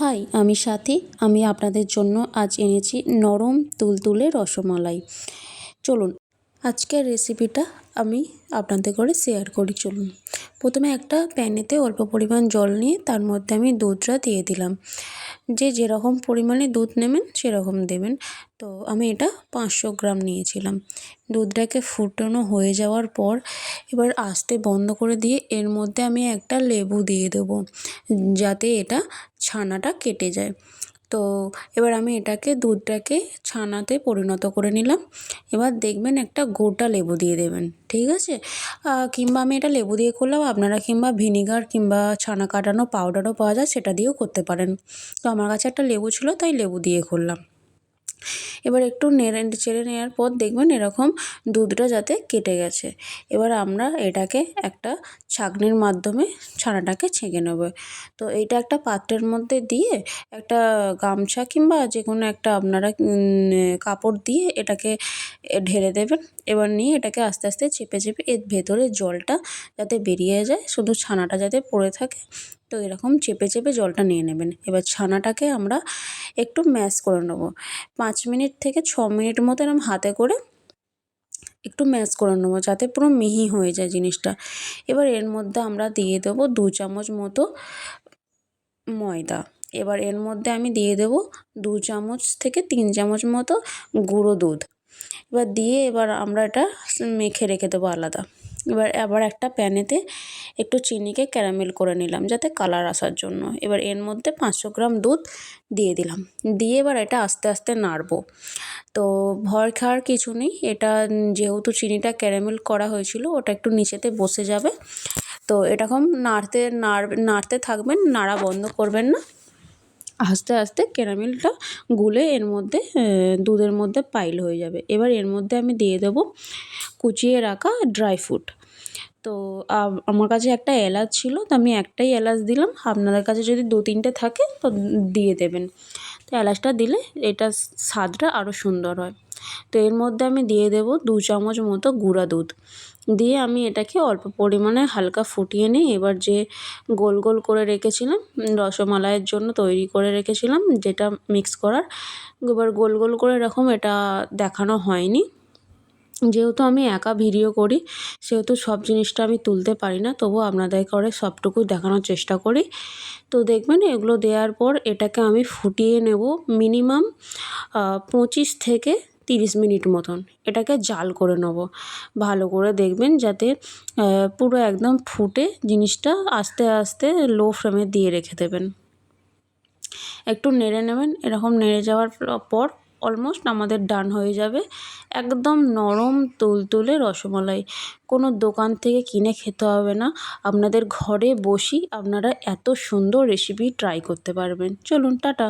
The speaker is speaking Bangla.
হাই আমি সাথী। আমি আপনাদের জন্য আজ এনেছি নরম তুলতুলে রসমালাই। চলুন আজকের রেসিপিটা আমি আপনাদের করে শেয়ার করি, চলুন। প্রথমে একটা প্যানেতে অল্প পরিমাণ জল নিয়ে তার মধ্যে আমি দুধটা দিয়ে দিলাম। যে যেরকম পরিমাণে দুধ নেবেন, সেরকম দেবেন। তো আমি এটা পাঁচশো গ্রাম নিয়েছিলাম। দুধটাকে ফুটানো হয়ে যাওয়ার পর এবার আস্তে বন্ধ করে দিয়ে এর মধ্যে আমি একটা লেবু দিয়ে দেবো, যাতে এটা ছানাটা কেটে যায়। তো এবার আমি এটাকে দুধটাকে ছানাতে পরিণত করে নিলাম। এবার দেখবেন একটা গোটা লেবু দিয়ে দেবেন, ঠিক আছে? কিংবা আমি এটা লেবু দিয়ে করলাম, আপনারা কিংবা ভিনিগার কিংবা ছানা কাটানো, পাউডারও পাওয়া যায়, সেটা দিয়েও করতে পারেন। তো আমার কাছে একটা লেবু ছিল, তাই লেবু দিয়ে করলাম। এবার একটু নেড়ে, চেড়ে নেওয়ার পর দেখবেন এরকম দুধটা যাতে কেটে গেছে। এবার আমরা এটাকে একটা ছাঁকনির মাধ্যমে ছানাটাকে ছেঁকে নেব। তো এইটা একটা পাত্রের মধ্যে দিয়ে একটা গামছা কিংবা যে কোনো একটা আপনারা কাপড় দিয়ে এটাকে ঢেলে দেবেন। এবার নিয়ে এটাকে আস্তে আস্তে চেপে চেপে এর ভেতরে জলটা যাতে বেরিয়ে যায়, শুধু ছানাটা যাতে পড়ে থাকে। তো এরকম চেপে চেপে জলটা নিয়ে নেবেন। এবার ছানাটাকে আমরা একটু ম্যাশ করে নেব। পাঁচ মিনিট থেকে ছ মিনিট মতো এরকম হাতে করে একটু ম্যাশ করে নেব যাতে পুরো মিহি হয়ে যায় জিনিসটা। এবার এর মধ্যে আমরা দিয়ে দেবো দু চামচ মতো ময়দা। এবার এর মধ্যে আমি দিয়ে দেবো দু চামচ থেকে তিন চামচ মতো গুঁড়ো দুধ। এবার দিয়ে এবার আমরা এটা মেখে রেখে দেবো আলাদা। এবার, আবার একটা প্যানেতে একটু চিনিকে ক্যারামেল করে নিলাম যাতে কালার আসার জন্য। এবার এর মধ্যে পাঁচশো গ্রাম দুধ দিয়ে দিলাম। দিয়ে এবার এটা আস্তে আস্তে নাড়বো। তো ভয় খাওয়ার কিছু নেই। এটা যেহেতু চিনিটা ক্যারামেল করা হয়েছিল, ওটা একটু নিচেতে বসে যাবে। তো এরকম নাড়তে নাড় নাড়তে থাকবেন, নাড়া বন্ধ করবেন না। আস্তে আস্তে ক্যারামেলটা গুলে এর মধ্যে দুধের মধ্যে পাইল হয়ে যাবে। এবার এর মধ্যে আমি দিয়ে দেবো কুচিয়ে রাখা ড্রাই ফ্রুট তো আমার কাছে একটা এলাচ ছিল, তো আমি একটাই এলাচ দিলাম। আপনাদের কাছে যদি দু তিনটে থাকে, তো দিয়ে দেবেন। তো এলাচটা দিলে এটা স্বাদটা আরও সুন্দর হয়। তো এর মধ্যে আমি দিয়ে দেবো দু চামচ মতো গুঁড়া দুধ। দিয়ে আমি এটাকে অল্প পরিমাণে হালকা ফুটিয়ে নিই এবার যে গোল গোল করে রেখেছিলাম, রসমালাইয়ের জন্য তৈরি করে রেখেছিলাম, যেটা মিক্স করার, এবার গোল গোল করে এরকম এটা দেখানো হয়নি। যেহেতু আমি একা ভিডিও করি, সেহেতু সব জিনিসটা আমি তুলতে পারি না তবুও আপনাদের করে সবটুকু দেখানোর চেষ্টা করি। তো দেখবেন এগুলো দেওয়ার পর এটাকে আমি ফুটিয়ে নেব মিনিমাম পঁচিশ থেকে তিরিশ মিনিট মতন এটাকে জাল করে নেব। ভালো করে দেখবেন যাতে পুরো একদম ফুটে জিনিসটা আস্তে আস্তে লো ফ্লেমে দিয়ে রেখে দেবেন। একটু নেড়ে নেবেন, এরকম নেড়ে যাওয়ার পর অলমোস্ট আমাদের ডান হয়ে যাবে একদম নরম তুলতুলে রসমালাই। কোনো দোকান থেকে কিনে খেতে হবে না, আপনাদের ঘরে বসেই আপনারা এত সুন্দর রেসিপি ট্রাই করতে পারবেন। চলুন, টাটা।